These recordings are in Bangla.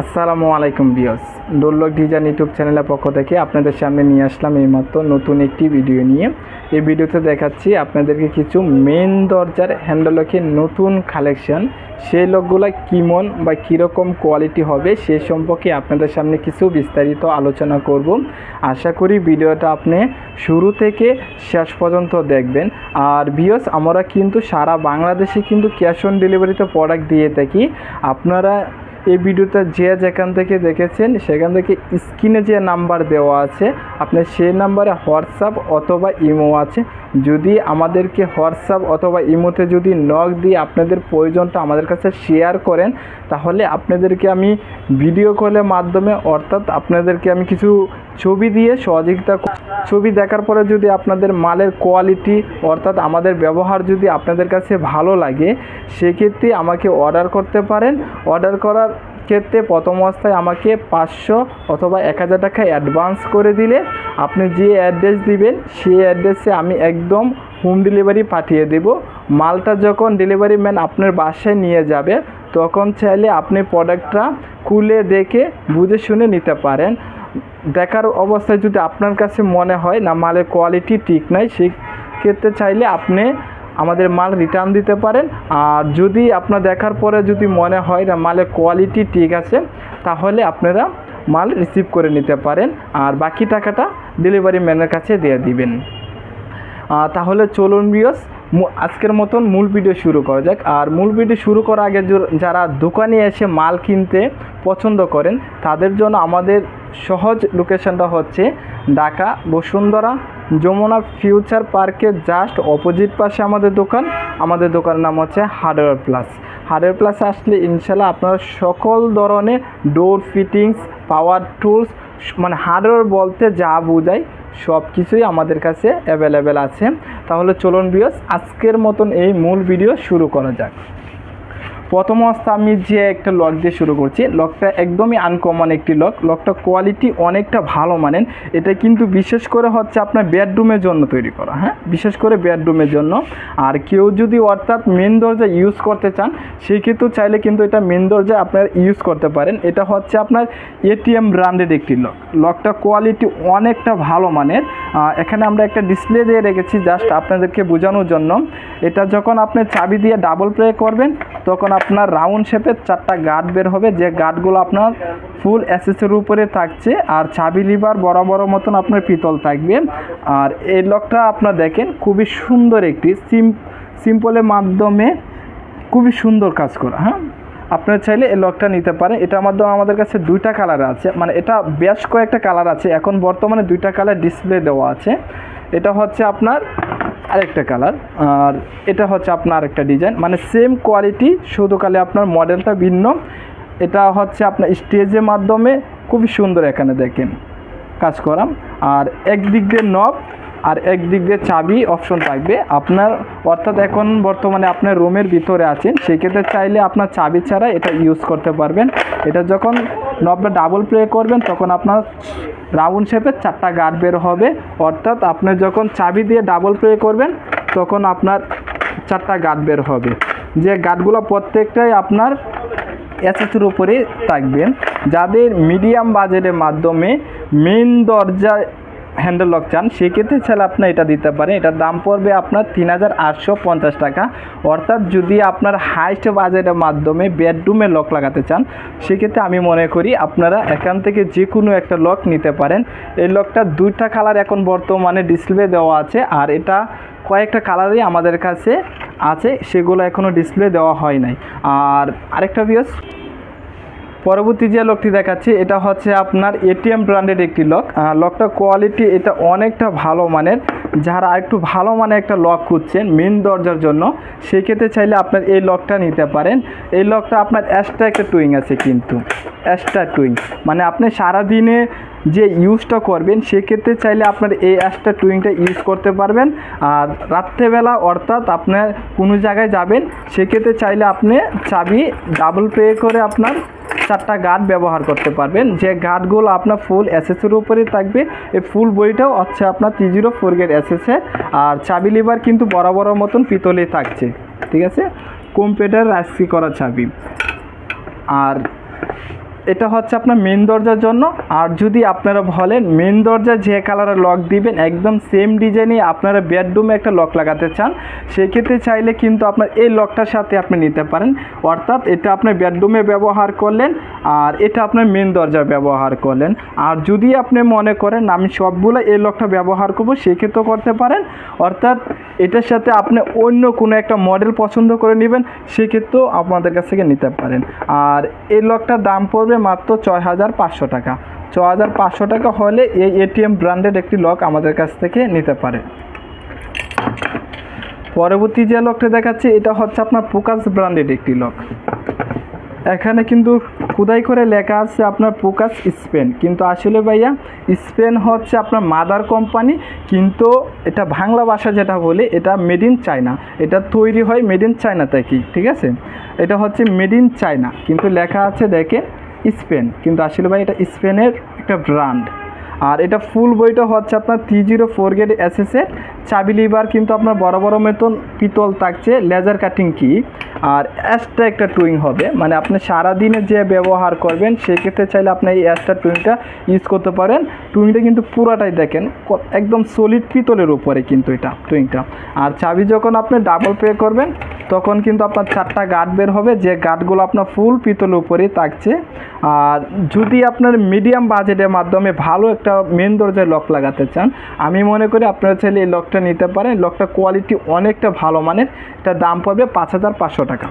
আসসালামু আলাইকুম বিয়স ডোল্লক ডিজাইন ইউটিউব চ্যানেলের পক্ষ থেকে আপনাদের সামনে নিয়ে আসলাম এইমাত্র নতুন একটি ভিডিও নিয়ে। এই ভিডিওতে দেখাচ্ছি আপনাদেরকে কিছু মেন দরজার হ্যান্ডলকের নতুন কালেকশন সেই লোকগুলো কিমন বা কীরকম কোয়ালিটি হবে সে সম্পর্কে আপনাদের সামনে কিছু বিস্তারিত আলোচনা করব। আশা করি ভিডিওটা আপনি শুরু থেকে শেষ পর্যন্ত দেখবেন। আর বিয়স আমরা কিন্তু সারা বাংলাদেশে কিন্তু ক্যাশ অন ডেলিভারিতে প্রোডাক্ট দিয়ে থাকি। আপনারা এই ভিডিওটা যে যেখান থেকে দেখেছেন, সেখান থেকে স্ক্রিনে যে নাম্বার দেওয়া আছে, আপনার সেই নাম্বারে হোয়াটসঅ্যাপ অথবা ইমো আছে। যদি আমাদেরকে হোয়াটসঅ্যাপ অথবা ইমোতে যদি নক দিয়ে আপনাদের প্রয়োজনটা আমাদের কাছে শেয়ার করেন, তাহলে আপনাদেরকে আমি ভিডিও কলের মাধ্যমে, অর্থাৎ আপনাদেরকে আমি কিছু ছবি দিয়ে সহযোগিতা ছবি দেখার পরে যদি আপনাদের মালের কোয়ালিটি অর্থাৎ আমাদের ব্যবহার যদি আপনাদের কাছে ভালো লাগে, সেক্ষেত্রে আমাকে অর্ডার করতে পারেন। অর্ডার করার ক্ষেত্রে প্রথম অবস্থায় আমাকে পাঁচশো অথবা এক হাজার টাকা অ্যাডভান্স করে দিলে আপনি যে অ্যাড্রেস দিবেন, সেই অ্যাড্রেসে আমি একদম হোম ডেলিভারি পাঠিয়ে দেব। মালটা যখন ডেলিভারি ম্যান আপনার বাসায় নিয়ে যাবে, তখন চাইলে আপনি প্রোডাক্টটা খুলে দেখে, বুঝে শুনে নিতে পারেন। দেখার অবস্থায় যদি আপনার কাছে মনে হয় না, মালের কোয়ালিটি ঠিক নাই, সেই ক্ষেত্রে চাইলে আপনি আমাদের মাল রিটার্ন দিতে পারেন। আর যদি আপনার দেখার পরে যদি মনে হয় না মালের কোয়ালিটি ঠিক আছে, তাহলে আপনারা মাল রিসিভ করে নিতে পারেন। আর বাকি টাকাটা ডেলিভারি ম্যানের কাছে দিয়ে দিবেন। তাহলে চলুন বিয়স আজকের মতন মূল ভিডিও শুরু করা যাক। আর মূল ভিডিও শুরু করার আগে যারা দোকানে এসে মাল কিনতে পছন্দ করেন, তাদের জন্য আমাদের সহজ লোকেশনটা হচ্ছে ঢাকা বসুন্ধরা যমুনা ফিউচার পার্কের জাস্ট অপোজিট পাশে আমাদের দোকান। আমাদের দোকানের নাম হচ্ছে হার্ডওয়্যার প্লাস। হার্ডওয়্যার প্লাস আসলে ইনশাল্লাহ আপনারা সকল ধরনের ডোর ফিটিংস পাওয়ার টুলস মানে হার্ডওয়্যার বলতে যা বোঝায় সব কিছুই আমাদের কাছে অ্যাভেলেবেল আছে। তাহলে চলুন বিয়স আজকের মতন এই মূল ভিডিও শুরু করা যাক। প্রথম অবস্থা আমি যে একটা লক দিয়ে শুরু করছি লকটা একদমই আনকমন একটি লক লকটা কোয়ালিটি অনেকটা ভালো মানেন এটা কিন্তু বিশেষ করে হচ্ছে আপনার বেডরুমের জন্য তৈরি করা হ্যাঁ? বিশেষ করে বেডরুমের জন্য। আর কেউ যদি অর্থাৎ মেন দরজা ইউজ করতে চান, সেই ক্ষেত্রে চাইলে কিন্তু এটা মেন দরজা আপনার ইউজ করতে পারেন। এটা হচ্ছে আপনার এটিএম ব্র্যান্ডেড একটি লক লকটা কোয়ালিটি অনেকটা ভালো মানের। এখানে আমরা একটা ডিসপ্লে দিয়ে রেখেছি জাস্ট আপনাদেরকে বোঝানোর জন্য। এটা যখন আপনি চাবি দিয়ে ডাবল প্লে করবেন, তখন আপনার রাউন্ড শেপের চারটা গার্ড বের হবে। যে গার্ডগুলো আপনার ফুল অ্যাসেসের উপরে থাকছে, আর চাবি লিভার বড় বড় মতন আপনার পিতল থাকবে। আর এই লকটা আপনার দেখেন, খুবই সুন্দর একটি, সিম সিম্পলের মাধ্যমে খুবই সুন্দর কাজ করা হ্যাঁ? আপনারা চাইলে এই লকটা নিতে পারেন। এটার মাধ্যমে আমাদের কাছে দুইটা কালার আছে। মানে এটা বেশ কয়েকটা কালার আছে। এখন বর্তমানে দুইটা কালার ডিসপ্লে দেওয়া আছে। এটা হচ্ছে আপনার আরেকটা কালার। আর এটা হচ্ছে আপনার আরেকটা ডিজাইন। মানে সেম কোয়ালিটি শুধু কালে আপনার মডেলটা ভিন্ন। এটা হচ্ছে আপনার স্টেজের মাধ্যমে খুবই সুন্দর এখানে দেখেন। কাজ করাম। আর একদিক দিয়ে নব আর একদিক দিয়ে চাবি অপশন থাকবে। আপনার অর্থাৎ এখন বর্তমানে আপনার রুমের ভিতরে আছেন, সেক্ষেত্রে চাইলে আপনার চাবি ছাড়া এটা ইউজ করতে পারবেন। এটা যখন নবটা ডাবল প্লে করবেন, তখন আপনার রাউন্ড শেপের চারটা গার্ড বের হবে। অর্থাৎ আপনি যখন চাবি দিয়ে ডাবল প্লে করবেন, তখন আপনার চারটা গার্ড বের হবে। যে গার্ডগুলো প্রত্যেকটাই আপনার এসএসের উপরে থাকবেন। যাদের মিডিয়াম বাজেটের মাধ্যমে মেন দরজা হ্যান্ডেল লক চান, সেক্ষেত্রে চাইলে আপনি এটা দিতে পারেন। এটার দাম পড়বে আপনার তিন হাজার আটশো পঞ্চাশ টাকা। অর্থাৎ যদি আপনার হাইস্ট বাজেটের মাধ্যমে বেডরুমে লক লাগাতে চান, সেক্ষেত্রে আমি মনে করি আপনারা এখান থেকে যে কোনো একটা লক নিতে পারেন। এই লকটা দুইটা কালার এখন বর্তমানে ডিসপ্লে দেওয়া আছে, আর এটা কয়েকটা কালারই আমাদের কাছে আছে, সেগুলো এখনও ডিসপ্লে দেওয়া হয় নাই। আর আরেকটা বিয়স পরবর্তী যে লকটি দেখাচ্ছি, এটা হচ্ছে আপনার এটিএম ব্র্যান্ডের একটি লক লকটা কোয়ালিটি এটা অনেকটা ভালো মানের। যারা একটু ভালো মানে একটা লক খুঁজছেন মেন দরজার জন্য সেক্ষেত্রে চাইলে আপনার এই লকটা নিতে পারেন। এই লকটা আপনার এক্সট্রা একটা টুইং আছে কিন্তু। এক্সট্রা টুইং মানে আপনি সারাদিনে যে ইউজটা করবেন, সেক্ষেত্রে চাইলে আপনার এই এক্সট্রা টুইংটা ইউজ করতে পারবেন। আর রাত্রেবেলা অর্থাৎ আপনার কোনো জায়গায় যাবেন, সেক্ষেত্রে চাইলে আপনি চাবি ডাবল পে করে আপনার চারটা গার্ড ব্যবহার করতে পারবেন। যে গার্ডগুলো আপনার ফুল অ্যাসেসের উপরে থাকবে, এই ফুল বইটাও হচ্ছে আপনার থ্রি জিরো ফোর গেট অ্যাসেসে আর চাবি লিভার কিন্তু বড় মতন পিতলে থাকছে, ঠিক আছে? কম্পিউটার রাশি করা চাবি। আর এটা হচ্ছে আপনার মেন দরজার জন্য। আর যদি আপনারা বলেন মেন দরজা যে কালারের লক দিবেন, একদম সেম ডিজাইনে আপনারা বেডরুমে একটা লক লাগাতে চান। সেক্ষেত্রে চাইলে কিন্তু আপনার এই লকটার সাথে আপনি নিতে পারেন। অর্থাৎ এটা আপনি বেডরুমে ব্যবহার করলেন, আর এটা আপনার মেন দরজা ব্যবহার করলেন। আর যদি আপনি মনে করেন, আমি সবগুলো এই লকটা ব্যবহার করব, সেক্ষেত্রেও করতে পারেন। অর্থাৎ এটার সাথে আপনি অন্য কোনো একটা মডেল পছন্দ করে নেবেন, সেক্ষেত্রেও আপনাদের কাছ থেকে নিতে পারেন। আর এই লকটার দাম পড়বে মাত্র ছয় হাজার পাঁচশো টাকা। ছ হাজার পাঁচশো টাকা হলে এই এটিএম ব্র্যান্ডের একটি লক আমাদের কাছ থেকে নিতে পারে। পরবর্তী যে লকটা দেখাচ্ছি, এটা হচ্ছে আপনার পোকাস ব্র্যান্ডের একটি লক। এখানে কিন্তু খুদাই করে লেখা আছে আপনার পোকাস স্পেন। কিন্তু আসলে ভাইয়া, স্পেন হচ্ছে আপনার মাদার কোম্পানি, কিন্তু এটা বাংলা ভাষা যেটা বলে, এটা মেড ইন চায়না এটা তৈরি হয় মেড ইন চায়না থেকে ঠিক আছে? এটা হচ্ছে মেড ইন চায়না কিন্তু লেখা আছে, দেখেন স্পেন। কিন্তু আসলে ভাই এটা স্পেনের একটা ব্র্যান্ড। আর এটা ফুল বইটা হচ্ছে আপনার থ্রি জিরো ফোর গেট এসএসের চাবি লিভার কিন্তু আপনার বড় বড় মতন পিতল থাকছে লেজার কাটিং কি আর অ্যাসটা একটা টুইং হবে। মানে আপনি সারাদিনে যে ব্যবহার করবেন, সেক্ষেত্রে চাইলে আপনি এই অ্যাসটা টুইংটা ইউজ করতে পারেন। টুইংটা কিন্তু পুরাটাই দেখেন একদম সলিড পিতলের উপরে কিন্তু এটা টুইংটা আর চাবি যখন আপনি ডাবল পে করবেন, তখন কিন্তু আপনার চারটা গার্ড বের হবে। যে গার্ডগুলো আপনার ফুল পিতলের উপরেই থাকছে। আর যদি আপনার মিডিয়াম বাজেটের মাধ্যমে ভালো একটা মেন দরজায় লক লাগাতে চান, আমি মনে করি আপনারা চাইলে এই লকটা নিতে পারেন। লকটা কোয়ালিটি অনেকটা ভালো মানের এটার দাম পড়বে পাঁচ হাজার পাঁচশো টাকা।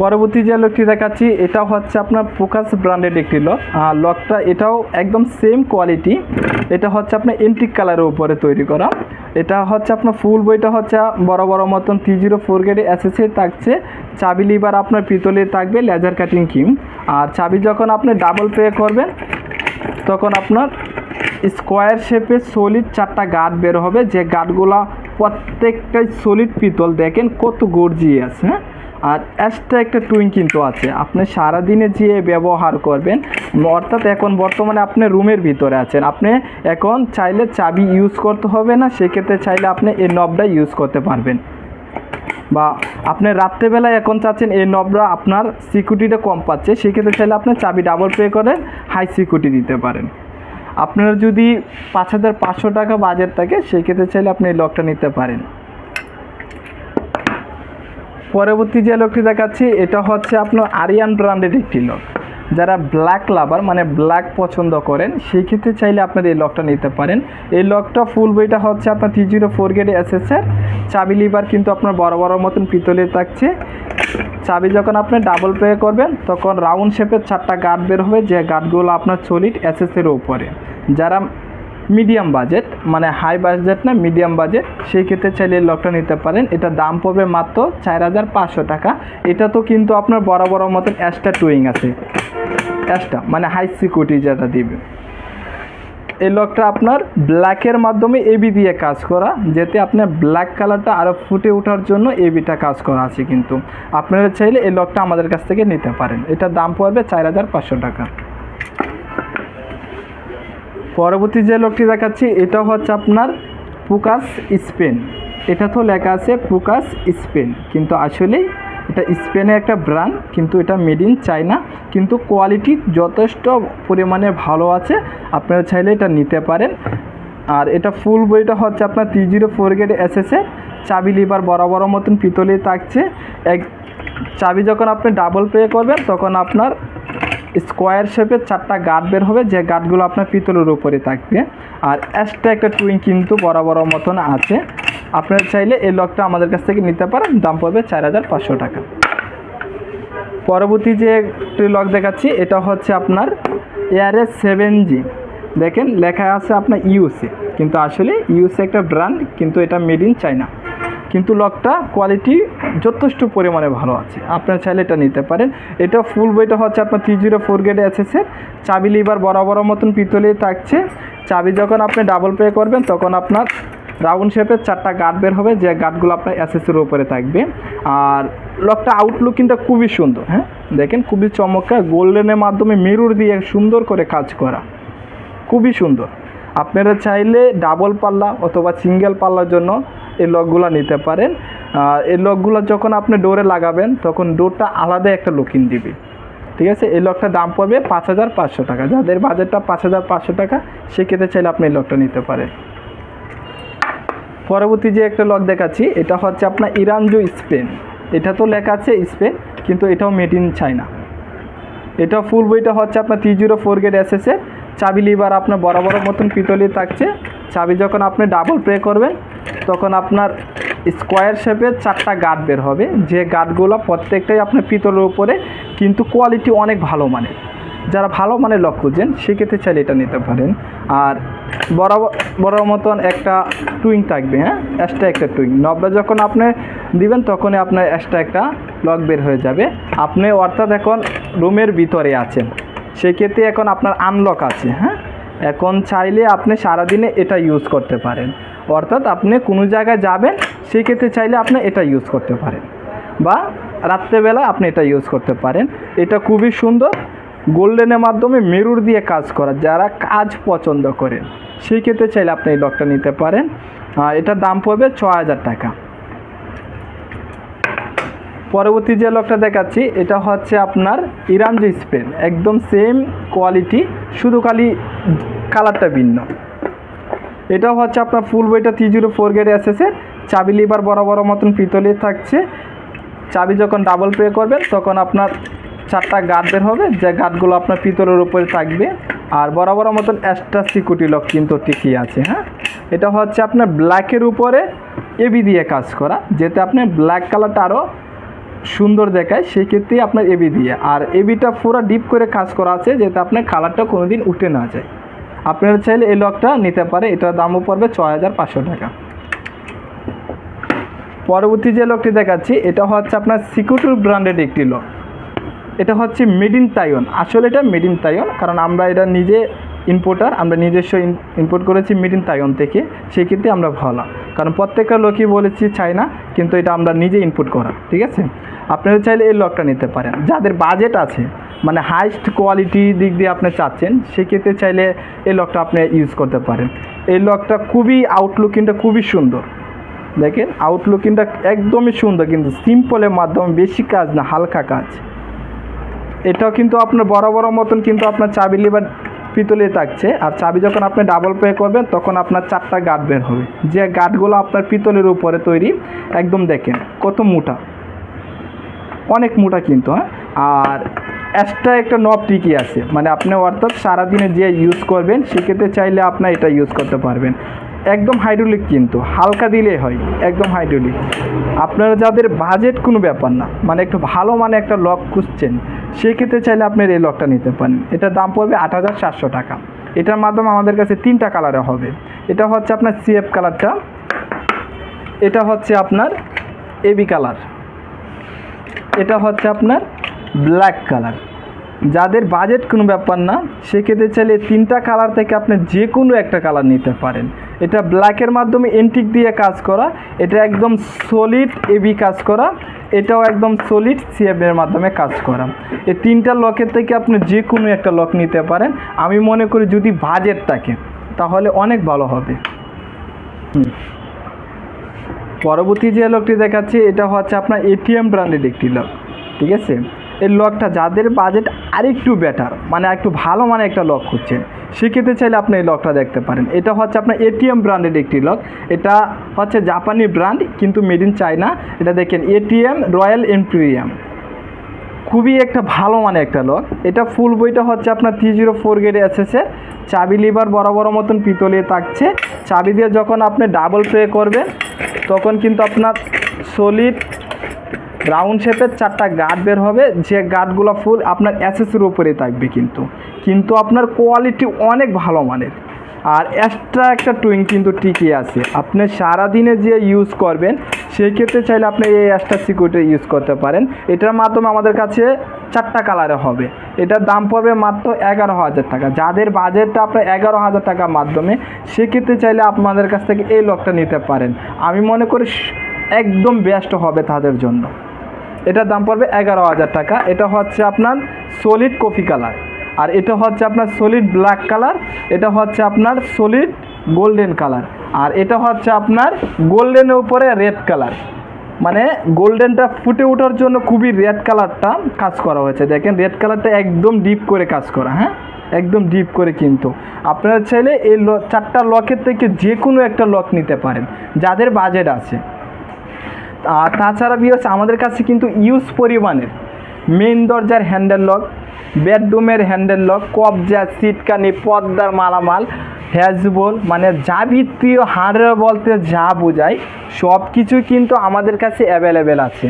পরবর্তী যে লকটি দেখাচ্ছি, এটা হচ্ছে আপনার ফোকাস ব্র্যান্ডেড একটি লক আর লকটা এটাও একদম সেম কোয়ালিটি এটা হচ্ছে আপনার এন্টিক কালারের উপরে তৈরি করা। এটা হচ্ছে আপনার ফুল বইটা হচ্ছে বড় বড় মতন থ্রি জিরো ফোর গেটে এসএসএ থাকছে। চাবি লিভার আপনার পিতলে থাকবে লেজার কাটিং কিম আর চাবি যখন আপনি ডাবল পে করবেন তখন আপনার স্কোয়ার শেপে সলিড চারটা গার্ড বের হবে। যে গার্ডগুলো প্রত্যেকটাই সলিড পিতল। দেখেন কত গর্জিয়ে আছে হ্যাঁ? আর এক্সট্রা একটা টুইং কিন্তু আছে। আপনি সারাদিনে যে ব্যবহার করবেন, অর্থাৎ এখন বর্তমানে আপনি রুমের ভিতরে আছেন। আপনি এখন চাইলে চাবি ইউজ করতে হবে না, সেক্ষেত্রে চাইলে আপনি এই নবটা ইউজ করতে পারবেন। বা আপনি রাত্রেবেলায় এখন চাচ্ছেন এই নবরা আপনার সিকিউরিটিটা কম পাচ্ছে, সেক্ষেত্রে চাইলে আপনি চাবি ডাবল পে করেন হাই সিকিউরিটি দিতে পারেন। আপনার যদি পাঁচ হাজার পাঁচশো টাকা বাজেট থাকে, সেক্ষেত্রে চাইলে আপনি এই লকটা নিতে পারেন। পরবর্তী যে লকটি দেখাচ্ছি, এটা হচ্ছে আপনার আরিয়ান ব্র্যান্ডের একটি লক যারা ব্ল্যাক লাভার মানে ব্ল্যাক পছন্দ করেন সেই ক্ষেত্রে চাইলে আপনার এই লকটা নিতে পারেন। এই লকটা ফুল বইটা হচ্ছে আপনার থ্রি জিরো ফোর গ্রেড এসেছে চাবি লিভার কিন্তু আপনার বড় বড় মতন পিতলে থাকছে। চাবি যখন আপনি ডাবল প্লে করবেন, তখন রাউন্ড শেপের চারটা গার্ড বের হবে, যে গার্ডগুলো আপনার চলিট এসএসের উপরে। যারা মিডিয়াম বাজেট মানে হাই বাজেট না, মিডিয়াম বাজেট, সেই ক্ষেত্রে চাইলে লকটা নিতে পারেন। এটা দাম পড়বে মাত্র চার হাজার পাঁচশো টাকা। এটা তো কিন্তু আপনার বড় বড় মতন অ্যাস্টা টুইং আছে। অ্যাস্টা মানে হাই সিকিউরিটি যেটা দিবে। এই লকটা আপনার ব্ল্যাকের মাধ্যমে এবি দিয়ে কাজ করা, যাতে আপনার ব্ল্যাক কালারটা আরও ফুটে ওঠার জন্য এবিটা কাজ করা আছে কিন্তু। আপনারা চাইলে এই লকটা আমাদের কাছ থেকে নিতে পারেন। এটার দাম পড়বে চার হাজার পাঁচশো টাকা। পরবর্তী যে লোকটি দেখাচ্ছি, এটা হচ্ছে আপনার পুকাস স্পেন। এটা তো লেখা আছে পুকাস স্পেন, কিন্তু আসলেই এটা স্পেনের একটা ব্র্যান্ড, কিন্তু এটা মেড ইন চায়না, কিন্তু কোয়ালিটি যথেষ্ট পরিমাণে ভালো আছে, আপনারা চাইলে এটা নিতে পারেন। আর এটা ফুল বইটা হচ্ছে আপনার থ্রি জিরো ফোর গেট এসেছে চাবি লিভার বড় বড় মতন পিতলে থাকছে। এক চাবি যখন আপনি ডাবল পে করবেন, তখন আপনার স্কোয়ার শেপের চারটা গার্ড বের হবে, যে গার্ডগুলো আপনার পিতলের উপরে থাকবে। আর এক্সট্রা একটা টুইং কিন্তু বড় মতন আছে। আপনারা চাইলে এই লকটা আমাদের কাছ থেকে নিতে পারেন, দাম পড়বে চার হাজার পাঁচশো টাকা। পরবর্তী যে একটি লক দেখাচ্ছি, এটা হচ্ছে আপনার এআরএস সেভেন জি দেখেন, লেখা আছে আপনার ইউসি কিন্তু আসলে ইউসি একটা ব্র্যান্ড কিন্তু এটা মেড ইন চায়না কিন্তু লকটা কোয়ালিটি যথেষ্ট পরিমাণে ভালো আছে। আপনার চাইলে এটা নিতে পারেন। এটা ফুল বইটা হচ্ছে আপনার থ্রি জিরো ফোর গেটে এসেছে চাবি লিভার বড় মতন পিতলেই থাকছে। চাবি যখন আপনি ডাবল পে করবেন, তখন আপনার রাউন্ড শেপের চারটা গার্ড বের হবে, যে গার্ডগুলো আপনার অ্যাসেসের উপরে থাকবে। আর লকটা আউটলুকিংটা খুবই সুন্দর হ্যাঁ? দেখেন, খুবই চমৎকার। গোল্ডেনের মাধ্যমে মিরর দিয়ে সুন্দর করে কাজ করা। খুবই সুন্দর। আপনারা চাইলে ডাবল পাল্লা অথবা সিঙ্গেল পাল্লার জন্য এই লকগুলো নিতে পারেন। আর এই লকগুলো যখন আপনি ডোরে লাগাবেন, তখন ডোরটা আলাদা একটা লুকিং দিবে। ঠিক আছে? এই লকটার দাম পড়বে পাঁচ হাজার পাঁচশো টাকা। যাদের বাজেটটা পাঁচ হাজার পাঁচশো টাকা, সেক্ষেত্রে চাইলে আপনি এই লকটা নিতে পারেন। পরবর্তী যে একটা লক দেখাচ্ছি, এটা হচ্ছে আপনার ইরানজু স্পেন। এটা তো লেখা আছে স্পেন, কিন্তু এটাও মেড ইন চায়না এটা ফুল বইটা হচ্ছে আপনার থ্রি জিরো ফোর গেট এসএসের চাবি লিভার আপনার বড় মতন পিতলি থাকছে। চাবি যখন আপনি ডাবল প্রে করবেন, তখন আপনার স্কোয়ার শেপের চারটা গার্ড বের হবে। যে গার্ডগুলো প্রত্যেকটাই আপনার পিতলের উপরে, কিন্তু কোয়ালিটি অনেক ভালো মানের যারা ভালো মানের লক খুঁজছেন সেক্ষেত্রে চাইলে এটা নিতে পারেন। আর বড় বড় মতন একটা টুইং থাকবে হ্যাঁ? এক্সট্রা একটা টুইং নবটা যখন আপনি দিবেন, তখনই আপনার এক্সট্রা একটা লক বের হয়ে যাবে। আপনি অর্থাৎ এখন রুমের ভিতরে আছেন। সেক্ষেত্রে এখন আপনার আনলক আছে হ্যাঁ? এখন চাইলে আপনি সারাদিনে এটা ইউজ করতে পারেন। অর্থাৎ আপনি কোনো জায়গায় যাবেন, সেক্ষেত্রে চাইলে আপনি এটা ইউজ করতে পারেন। বা রাত্রেবেলা আপনি এটা ইউজ করতে পারেন। এটা খুবই সুন্দর। গোল্ডেনের মাধ্যমে মেরুর দিয়ে কাজ করা, যারা কাজ পছন্দ করেন সেই ক্ষেত্রে চাইলে আপনি এই লকটা নিতে পারেন। এটার দাম পড়বে ছ হাজার টাকা। পরবর্তী যে লকটা দেখাচ্ছি, এটা হচ্ছে আপনার ইরান যে স্পেন একদম সেম কোয়ালিটি শুধু খালি কালারটা ভিন্ন। এটাও হচ্ছে আপনার ফুল বইটা থ্রি জিরো ফোর গেট এসেছে চাবি লিভার বড় বড় মতন পিতলে থাকছে। চাবি যখন ডাবল প্লে করবেন, তখন আপনার চারটা গার্ড বের হবে, যে গার্ডগুলো আপনার পিতলের উপরে থাকবে। আর বড় বড় মতন এক্সট্রা সিকিউরিটি লক কিন্তু টিকিয়ে আছে হ্যাঁ? এটা হচ্ছে আপনার ব্ল্যাকের উপরে এবি দিয়ে কাজ করা, যেতে আপনার ব্ল্যাক কালারটা আরও সুন্দর দেখায় সেই ক্ষেত্রেই আপনার এবি দিয়ে। আর এবিটা পুরো ডিপ করে কাজ করা আছে, যাতে আপনার কালারটা কোনো দিন উঠে না যায়। আপনারা চাইলে এই লকটা নিতে পারে, এটার দামও পড়বে ছয় হাজার পাঁচশো টাকা। পরবর্তী যে লকটি দেখাচ্ছি, এটা হচ্ছে আপনার সিকিউরিটি ব্র্যান্ডেড একটি লক এটা হচ্ছে মেড ইন তাইওয়ান আসলে এটা মেড ইন তাইওয়ান কারণ আমরা এটা নিজে ইম্পোর্টার আমরা নিজস্ব ইম্পোর্ট করেছি মেড ইন তাইওয়ান থেকে সেই ক্ষেত্রে আমরা ভালো। কারণ প্রত্যেকটা লোকই বলেছি চাইনা কিন্তু এটা আমরা নিজে ইনপুট করা, ঠিক আছে? আপনারা চাইলে এই লকটা নিতে পারেন। যাদের বাজেট আছে মানে হাইস্ট কোয়ালিটি দিক দিয়ে আপনি চাচ্ছেন, সেক্ষেত্রে চাইলে এই লকটা আপনি ইউজ করতে পারেন। এই লকটা খুবই আউটলুকিংটা খুবই সুন্দর। দেখেন আউটলুকিংটা একদমই সুন্দর, কিন্তু সিম্পলের মাধ্যমে বেশি কাজ না, হালকা কাজ। এটাও কিন্তু আপনার বড় বড় মতন কিন্তু আপনার চাবি লিভার পিতলে থাকছে। আর চাবি যখন আপনি ডাবল পে করবেন, তখন আপনার চারটা গার্ড বের হবে। যে গার্ডগুলো আপনার পিতলের উপরে তৈরি, একদম দেখেন, কত মোটা। অনেক মোটা কিন্তু হ্যাঁ? আর এক্সট্রা একটা নব টিকি আছে। মানে আপনি অর্থাৎ সারাদিনে যে ইউজ করবেন, সেক্ষেত্রে চাইলে আপনার এটা ইউজ করতে পারবেন। একদম হাইড্রোলিক কিন্তু, হালকা দিলেই হয়, একদম হাইড্রোলিক আপনারা যাদের বাজেট কোনো ব্যাপার না মানে একটু ভালো মানে একটা লক খুঁজছেন সেক্ষেত্রে চাইলে আপনি এই লকটা নিতে পারেন। এটার দাম পড়বে আট হাজার সাতশো টাকা। এটার মাধ্যমে আমাদের কাছে তিনটা কালারে হবে। এটা হচ্ছে আপনার সিএফ কালারটা। এটা হচ্ছে আপনার এবি কালার। এটা হচ্ছে আপনার ব্ল্যাক কালার। যাদের বাজেট কোনো ব্যাপার না, সেক্ষেত্রে চাইলে তিনটা কালার থেকে আপনি যে কোনো একটা কালার নিতে পারেন। এটা ব্ল্যাকের মাধ্যমে এন্টিক দিয়ে কাজ করা, এটা একদম সলিড এবি কাজ করা, এটাও একদম সলিড সিএফের মাধ্যমে কাজ করা। এই তিনটা লকের থেকে আপনি যে কোনো একটা লক নিতে পারেন। আমি মনে করি যদি বাজেট থাকে, তাহলে অনেক ভালো হবে। হুম। পরবর্তী যে লকটি দেখাচ্ছি, এটা হচ্ছে আপনার এটিএম ব্র্যান্ডেড একটি লক ঠিক আছে? এই লকটা যাদের বাজেট আরেকটু বেটার মানে একটু ভালো মানে একটা লক খুঁজছেন, সেক্ষেত্রে চাইলে আপনি এই লকটা দেখতে পারেন। এটা হচ্ছে আপনার এটিএম ব্র্যান্ডের একটি লক এটা হচ্ছে জাপানি ব্র্যান্ড কিন্তু মেড ইন চায়না এটা দেখেন এটিএম রয়্যাল এমপ্রিয়াম খুবই একটা ভালো মানে একটা লক এটা ফুল বইটা হচ্ছে আপনার থ্রি জিরো ফোর গেটে এসেছে চাবি লিভার বড় মতন পিতলে থাকছে, চাবি দিয়ে যখন আপনি ডাবল প্লে করবেন, তখন কিন্তু আপনার সলিড রাউন্ড শেপের চারটা গার্ড বের হবে। যে গার্ডগুলো ফুল আপনার অ্যাসেসের উপরে থাকবে কিন্তু। কিন্তু আপনার কোয়ালিটি অনেক ভালো মানের। আর এক্সট্রা একটা টুইং কিন্তু টিকে আছে। আপনি সারাদিনে যে ইউজ করবেন, সেই ক্ষেত্রে চাইলে আপনি এই এক্সট্রা সিকিউরিটি ইউজ করতে পারেন। এটার মাধ্যমে আমাদের কাছে চারটা কালারে হবে। এটার দাম পড়বে মাত্র এগারো হাজার টাকা। যাদের বাজেটটা আপনার এগারো হাজার টাকার মাধ্যমে সেক্ষেত্রে চাইলে আপনাদের কাছ থেকে এই লকটা নিতে পারেন। আমি মনে করি একদম বেস্ট হবে তাদের জন্য। এটার দাম পড়বে এগারো হাজার টাকা। এটা হচ্ছে আপনার সলিড কফি কালার আর এটা হচ্ছে আপনার সলিড ব্ল্যাক কালার এটা হচ্ছে আপনার সলিড গোল্ডেন কালার আর এটা হচ্ছে আপনার গোল্ডেনের উপরে রেড কালার মানে গোল্ডেনটা ফুটে ওঠার জন্য খুবই রেড কালারটা কাজ করা হয়েছে। দেখেন রেড কালারটা একদম ডিপ করে কাজ করা হ্যাঁ? একদম ডিপ করে কিন্তু। আপনারা চাইলে এই চারটা লকের থেকে যে কোনো একটা লক নিতে পারেন। যাদের বাজেট আছে। তাছাড়া বিয়স আমাদের কাছে কিন্তু ইউজ পরিমাণের। মেন দরজার হ্যান্ডেল লক বেডরুমের হ্যান্ডেল লক কবজা, সিটকানি, পর্দার মালামাল হ্যাজবল মানে যাবতীয় হার্ডওয়্যার বলতে যা বোঝায় সব কিছু কিন্তু আমাদের কাছে অ্যাভেলেবেল আছে।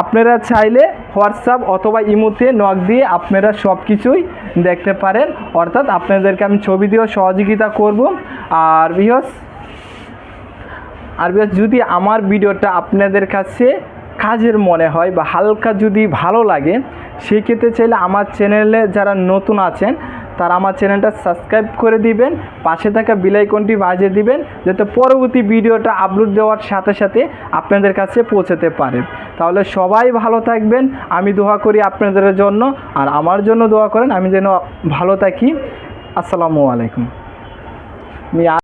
আপনারা চাইলে হোয়াটসঅ্যাপ অথবা ইমোতে নক দিয়ে আপনারা সব কিছুই দেখতে পারেন। অর্থাৎ আপনাদেরকে আমি ছবি দিয়েও সহযোগিতা করব। আর বিহস আর যদি আমার ভিডিওটা আপনাদের কাছে কাজের মনে হয় বা হালকা যদি ভালো লাগে সেই ক্ষেত্রে চাইলে আমার চ্যানেলে যারা নতুন আছেন, তারা আমার চ্যানেলটা সাবস্ক্রাইব করে দিবেন, পাশে থাকা বেলাইকনটি বাজিয়ে দিবেন, যাতে পরবর্তী ভিডিওটা আপলোড দেওয়ার সাথে সাথে আপনাদের কাছে পৌঁছাতে পারে তাহলে সবাই ভালো থাকবেন, আমি দোয়া করি আপনাদের জন্য, আর আমার জন্য দোয়া করেন, আমি যেন ভালো থাকি। আসসালামু আলাইকুম। আমি